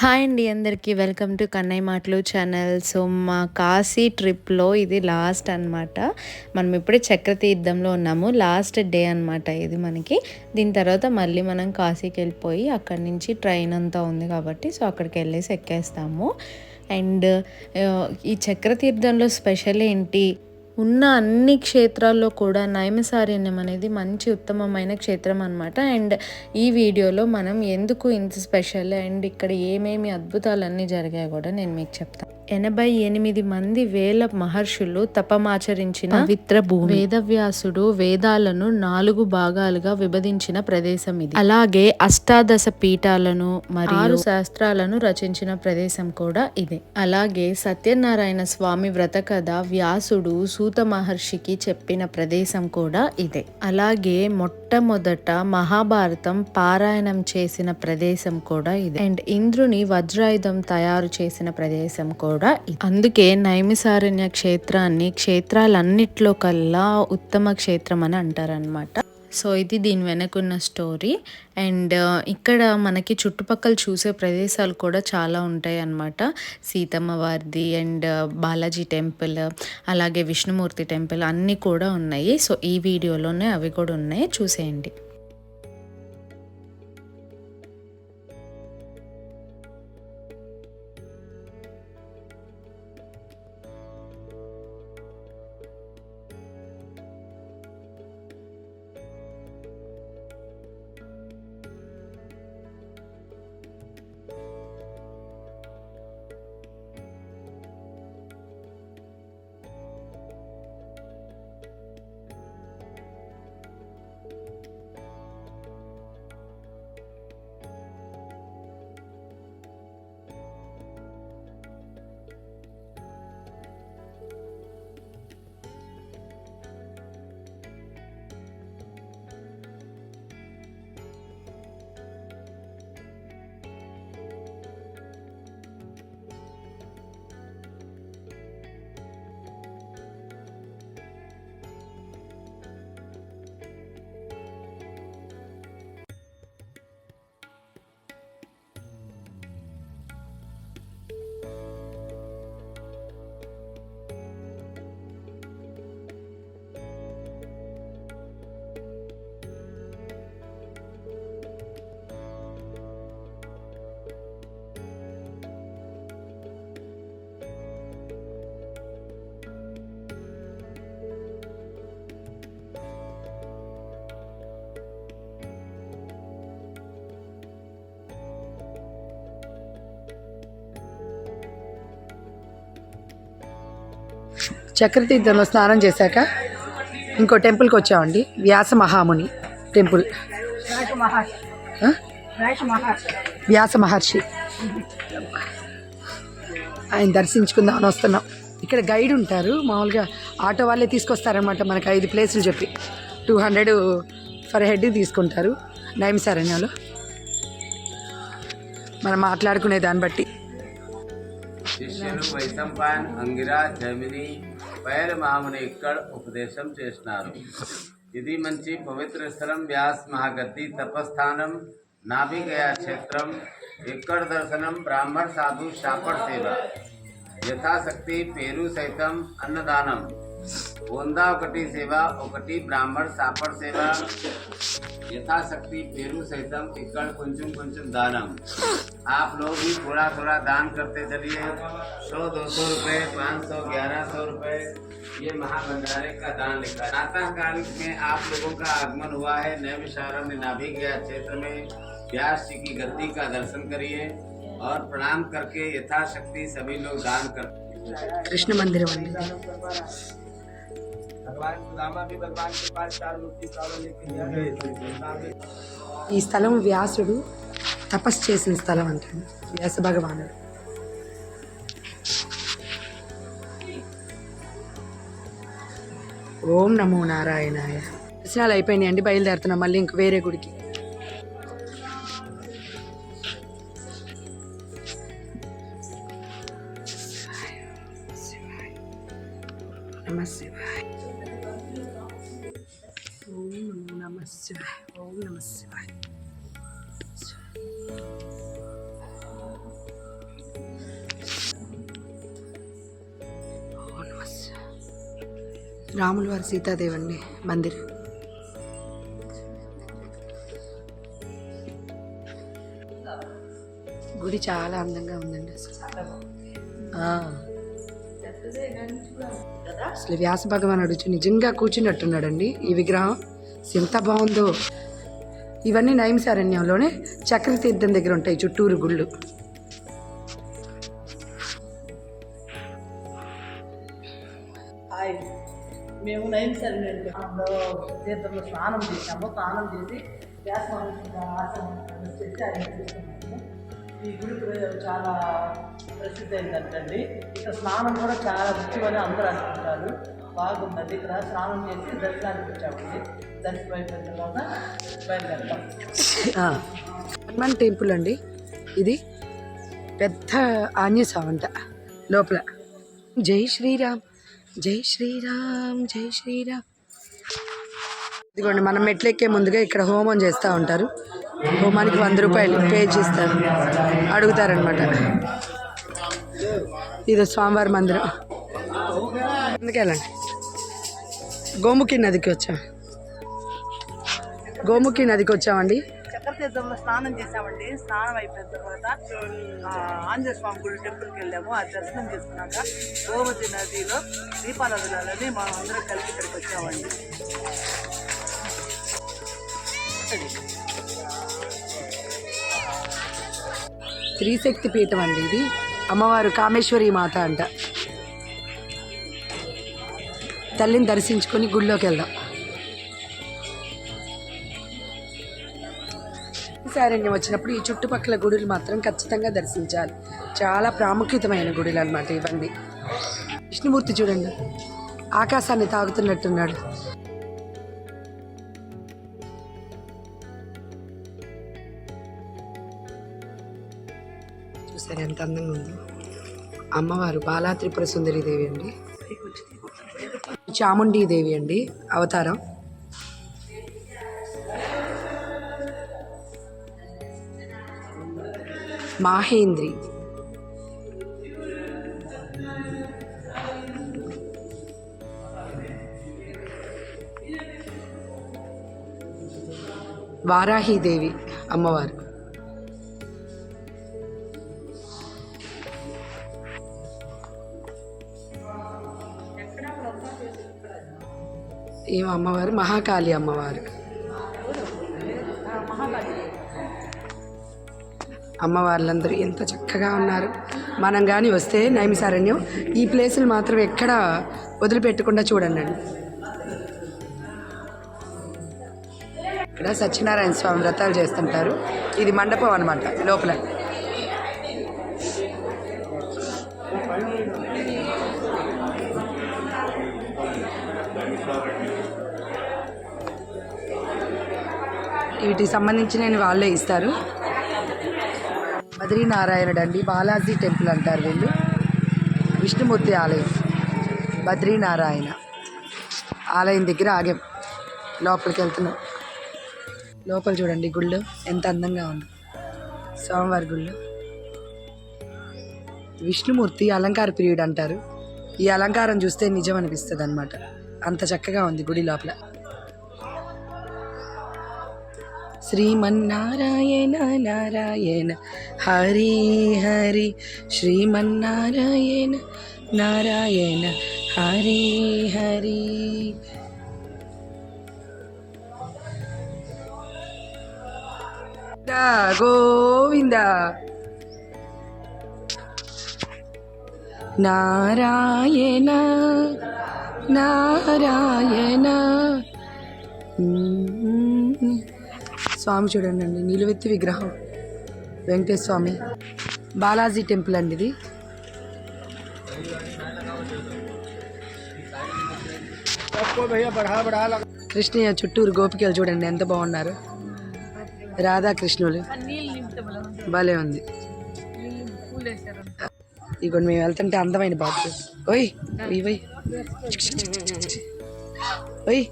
Hi అండి అందరికీ. Welcome to Kannayya మాటలు ఛానల్. సో మా కాశీ ట్రిప్లో ఇది లాస్ట్ అన్నమాట. మనం ఇప్పుడే చక్రతీర్థంలో ఉన్నాము. లాస్ట్ డే అనమాట ఇది మనకి. దీని తర్వాత మళ్ళీ మనం కాశీకి వెళ్ళిపోయి అక్కడి నుంచి ట్రైన్ అంతా ఉంది కాబట్టి సో అక్కడికి వెళ్ళేసి ఎక్కేస్తాము. అండ్ ఈ చక్రతీర్థంలో స్పెషల్ ఏంటి? ఉన్న అన్ని క్షేత్రాల్లో కూడా నైమసారణ్యం అనేది మంచి ఉత్తమమైన క్షేత్రం అనమాట అండ్ ఈ వీడియోలో మనం ఎందుకు ఇంత స్పెషల్ అండ్ ఇక్కడ ఏమేమి అద్భుతాలన్నీ జరిగాయి కూడా నేను మీకు చెప్తాను ఎనభై ఎనిమిది మంది వేల మహర్షులు తపమాచరించిన పవిత్ర భూమి. వేదవ్యాసుడు వేదాలను నాలుగు భాగాలుగా విభజించిన ప్రదేశం ఇది. అలాగే అష్టాదశ పీఠాలను మరియు ఆరు శాస్త్రాలను రచించిన ప్రదేశం కూడా ఇదే. అలాగే సత్యనారాయణ స్వామి వ్రత కథ వ్యాసుడు సూత మహర్షికి చెప్పిన ప్రదేశం కూడా ఇదే. అలాగే మొట్టమొదట మహాభారతం పారాయణం చేసిన ప్రదేశం కూడా ఇదే. అండ్ ఇంద్రుని వజ్రాయుధం తయారు చేసిన ప్రదేశం కూడా కూడా అందుకే నైమిసారణ్య క్షేత్రాన్ని క్షేత్రాలన్నిట్లో కల్లా ఉత్తమ క్షేత్రం అని అంటారనమాట సో ఇది దీని వెనకున్న స్టోరీ. అండ్ ఇక్కడ మనకి చుట్టుపక్కల చూసే ప్రదేశాలు కూడా చాలా ఉంటాయి అన్నమాట సీతమ్మ వారిది అండ్ బాలాజీ టెంపుల్ అలాగే విష్ణుమూర్తి టెంపుల్ అన్నీ కూడా ఉన్నాయి. సో ఈ వీడియోలోనే అవి కూడా ఉన్నాయి. చూసేయండి. చక్రతీర్థంలో స్నానం చేశాక ఇంకో టెంపుల్కి వచ్చామండి. వ్యాస మహాముని టెంపుల్? వ్యాస మహర్షి. ఆయన దర్శించుకుందామని వస్తున్నాం. ఇక్కడ గైడ్ ఉంటారు. మామూలుగా ఆటో వాళ్ళే తీసుకొస్తారనమాట మనకు ఐదు ప్లేసులు చెప్పి. టూ హండ్రెడ్ ఫర్ హెడ్ తీసుకుంటారు. నైమిసారణ్యంలో. మనం మాట్లాడుకునే దాన్ని బట్టి. శిష్యులు వైశంపాయన్ ఇక్కడ ఉపదేశం చేసినారు. ఇది మంచి పవిత్ర స్థలం వ్యాస్ మహాగతి తపస్థానం నాభిగయ క్షేత్రం ఇక్కడ దర్శనం బ్రాహ్మణ సాధు శాపడ సేవ. యథాశక్తి పేరు సైతం అన్నదానం. వంద ఒకటి సేవ ఒకటి బ్రాహ్మణ సాపడ్ సేవ यथाशक्ति पेरू सहितम एकड़ कुंचुम कुंचुम दानम आप लोग भी थोड़ा थोड़ा दान करते चलिए सौ दो सौ रुपये पाँच सौ ग्यारह सौ रुपये ये महाभंडारे का दान लिखा है प्रातः काल में आप लोगों का आगमन हुआ है नए विशारम में नाभि गया क्षेत्र में व्यास जी की गद्दी का दर्शन करिए और प्रणाम करके यथाशक्ति सभी लोग दान करते కృష్ణ మందిరం అండి ఈ స్థలం వ్యాసుడు తపస్సు చేసిన స్థలం అంటాడు. వ్యాస భగవానుడు. ఓం నమో నారాయణాయ. దర్శనాలు అయిపోయినాయి అండి బయలుదేరుతున్నాం మళ్ళీ ఇంక వేరే గుడికి. శివాయ రాముల వారి సీతాదేవండి మందిరం. గుడి చాలా అందంగా ఉందండి అసలు. వ్యాస భగవాన్ అడుచు నిజంగా కూర్చున్నట్టున్నాడండి ఈ విగ్రహం. ఎంత బాగుందో ఇవన్నీ నైమిసారణ్యంలోనే చక్ర తీర్థం దగ్గర ఉంటాయి చుట్టూరు గుళ్ళు. హాయ్. మేము నైన్ తీర్థంలో స్నానం చేసాము స్నానం చేసి ఆయన ఈ గుడి చాలా ప్రసిద్ధి అయిందంటండి. ఇక్కడ స్నానం కూడా చాలా ముఖ్యమని అందరూ అనుకుంటారు. బాగున్నది ఇక్కడ స్నానం చేసి దర్శనానికి వచ్చామండి. దర్శనం అయిపోయిన తర్వాత బయలుదేరుతాం. హనుమాన్ టెంపుల్ అండి. ఇది పెద్ద ఆంజనేయ లోపల. జై శ్రీరామ్ జై శ్రీరామ్ జై శ్రీరామ్. ఇదిగోండి మనం మెట్లెక్కే ముందుగా ఇక్కడ హోమం చేస్తూ ఉంటారు. హోమానికి వంద రూపాయలు పే చేస్తారు అడుగుతారనమాట ఇది స్వామివారి మందిరం. అందుకెళ్ళండి గోముఖి నదికి వచ్చాం? గోముఖి నదికి వచ్చామండి. చక్ర తీర్థంలో స్నానం చేసామండి స్నానం అయిపోయిన తర్వాత ఆంజనేయ స్వామి గుడి టెంపుల్కి వెళ్ళాము. ఆ దర్శనం చేసుకున్నాక గోమతి నదిలో దీపాలు వదలాలని మనం అందరం కలిసి ఇక్కడికి వచ్చామండి. త్రిశక్తి పీఠం అండి ఇది. అమ్మవారు కామేశ్వరి మాత అంట. తల్లిని దర్శించుకొని గుళ్ళోకి వెళ్దాం. సారణ్యం వచ్చినప్పుడు ఈ చుట్టుపక్కల గుడులు మాత్రం ఖచ్చితంగా దర్శించాలి. చాలా ప్రాముఖ్యతమైన గుడులు అనమాట ఇవన్నీ. విష్ణుమూర్తి చూడండి. ఆకాశాన్ని తాగుతున్నట్టున్నాడు చూసారు ఎంత అందంగా ఉంది. అమ్మవారు బాలా త్రిపుర సుందరి దేవి అండి. చాముండీ దేవి అండి అవతారం. మాహేంద్రి. వారాహీదేవి అమ్మవారు. ఏం అమ్మవారు? మహాకాళి అమ్మవారు. అమ్మవార్లందరూ ఎంత చక్కగా ఉన్నారు. మనం కానీ వస్తే నైమిసారణ్యం ఈ ప్లేసులు మాత్రం ఎక్కడ వదిలిపెట్టకుండా చూడండి ఇక్కడ సత్యనారాయణ స్వామి వ్రతాలు చేస్తుంటారు. ఇది మండపం అనమాట లోపల. వీటికి సంబంధించిన వాళ్ళే ఇస్తారు. బద్రీనారాయణుడు అండి బాలాజీ టెంపుల్ అంటారు వీళ్ళు. విష్ణుమూర్తి ఆలయం బద్రీనారాయణ ఆలయం దగ్గర ఆగే లోపలికి వెళ్తున్నాం. లోపల చూడండి గుళ్ళు ఎంత అందంగా ఉంది. స్వామివారి గుళ్ళు. విష్ణుమూర్తి అలంకార ప్రియుడు అంటారు. ఈ అలంకారం చూస్తే నిజం అనిపిస్తుంది అనమాట అంత చక్కగా ఉంది గుడి లోపల. ശ്രീമന്നാരായണ നാരായണ. ഹരി ഹരി ശ്രീമന്നാരായണ നാരായണ. ഹരി ഹരി. ഗോവിന്ദ. നാരായണ നാരായണ. స్వామి చూడండి అండి నిలువెత్తి విగ్రహం. వెంకటేశ్వర స్వామి బాలాజీ టెంపుల్ అండి ఇది. కృష్ణయ్య చుట్టూరు గోపికలు చూడండి ఎంత బాగున్నారు. రాధాకృష్ణులు. భలే ఉంది. ఇగో మేము వెళ్తుంటే అందమైన బాబు ఓయ్ ఓయ్ ఓయ్. ఓయ్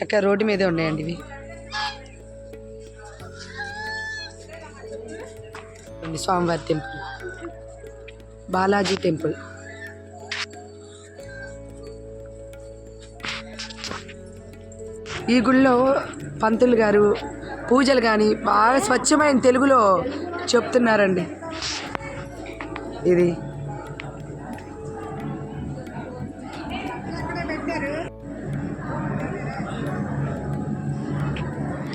చక్కగా రోడ్డు మీదే ఉన్నాయండి ఇవి. స్వామివారి టెంపుల్. బాలాజీ టెంపుల్. ఈ గుళ్ళో పంతులు గారు పూజలు కానీ బాగా స్వచ్ఛమైన తెలుగులో చెప్తున్నారండి. ఇది